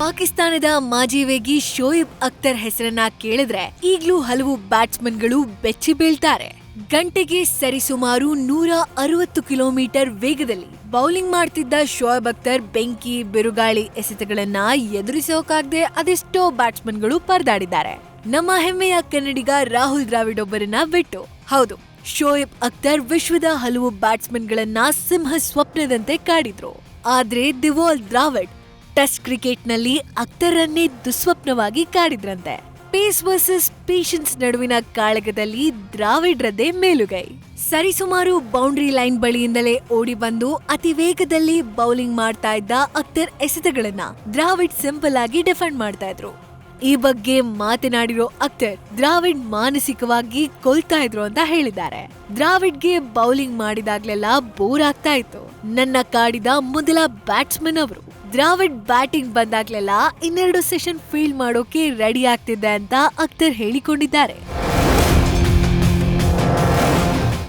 ಪಾಕಿಸ್ತಾನದ ಮಾಜಿ ವೇಗಿ ಶೋಯಿಬ್ ಅಖ್ತರ್ ಹೆಸರನ್ನ ಕೇಳಿದ್ರೆ ಈಗ್ಲೂ ಹಲವು ಬ್ಯಾಟ್ಸ್ಮನ್ಗಳು ಬೆಚ್ಚಿ ಬೀಳ್ತಾರೆ. ಗಂಟೆಗೆ ಸರಿಸುಮಾರು ನೂರ ಅರವತ್ತು ಕಿಲೋಮೀಟರ್ ವೇಗದಲ್ಲಿ ಬೌಲಿಂಗ್ ಮಾಡ್ತಿದ್ದ ಶೋಯಬ್ ಅಖ್ತರ್ ಬೆಂಕಿ, ಬಿರುಗಾಳಿ ಎಸೆತಗಳನ್ನ ಎದುರಿಸೋಕಾಗದೆ ಅದೆಷ್ಟೋ ಬ್ಯಾಟ್ಸ್ಮನ್ಗಳು ಪರದಾಡಿದ್ದಾರೆ. ನಮ್ಮ ಹೆಮ್ಮೆಯ ಕನ್ನಡಿಗ ರಾಹುಲ್ ದ್ರಾವಿಡ್ ಒಬ್ಬರನ್ನ ಬಿಟ್ಟು. ಹೌದು, ಶೋಯಬ್ ಅಖ್ತರ್ ವಿಶ್ವದ ಹಲವು ಬ್ಯಾಟ್ಸ್ಮನ್ಗಳನ್ನ ಸಿಂಹ ಸ್ವಪ್ನದಂತೆ ಕಾಡಿದ್ರು. ಆದ್ರೆ ದಿವಾಲ್ ದ್ರಾವಿಡ್ ಟೆಸ್ಟ್ ಕ್ರಿಕೆಟ್ನಲ್ಲಿ ಅಕ್ತರನ್ನೇ ದುಸ್ವಪ್ನವಾಗಿ ಕಾಡಿದ್ರಂತೆ. ಪೇಸ್ ವರ್ಸಸ್ ಪೇಷನ್ಸ್ ನಡುವಿನ ಕಾಳಗದಲ್ಲಿ ದ್ರಾವಿಡ್ರದ್ದೇ ಮೇಲುಗೈ. ಸರಿಸುಮಾರು ಬೌಂಡ್ರಿ ಲೈನ್ ಬಳಿಯಿಂದಲೇ ಓಡಿ ಬಂದು ಅತಿ ವೇಗದಲ್ಲಿ ಬೌಲಿಂಗ್ ಮಾಡ್ತಾ ಇದ್ದ ಅಖ್ತರ್ ಎಸೆತಗಳನ್ನ ದ್ರಾವಿಡ್ ಸಿಂಪಲ್ ಆಗಿ ಡಿಫೆಂಡ್ ಮಾಡ್ತಾ ಇದ್ರು. ಈ ಬಗ್ಗೆ ಮಾತನಾಡಿರೋ ಅಕ್ತರ್ ದ್ರಾವಿಡ್ ಮಾನಸಿಕವಾಗಿ ಕೊಲ್ತಾ ಇದ್ರು ಅಂತ ಹೇಳಿದ್ದಾರೆ. ದ್ರಾವಿಡ್ಗೆ ಬೌಲಿಂಗ್ ಮಾಡಿದಾಗ್ಲೆಲ್ಲ ಬೋರ್ ಆಗ್ತಾ ಇತ್ತು. ನನ್ನ ಕಾಡಿದ ಮೊದಲ ಬ್ಯಾಟ್ಸ್ಮನ್ ಅವರು. ದ್ರಾವಿಡ್ ಬ್ಯಾಟಿಂಗ್ ಬಂದಾಗ್ಲೆಲ್ಲ ಇನ್ನೆರಡು ಸೆಷನ್ ಫೀಲ್ಡ್ ಮಾಡೋಕೆ ರೆಡಿ ಆಗ್ತಿದ್ದೆ ಅಂತ ಅಖ್ತರ್ ಹೇಳಿಕೊಂಡಿದ್ದಾರೆ.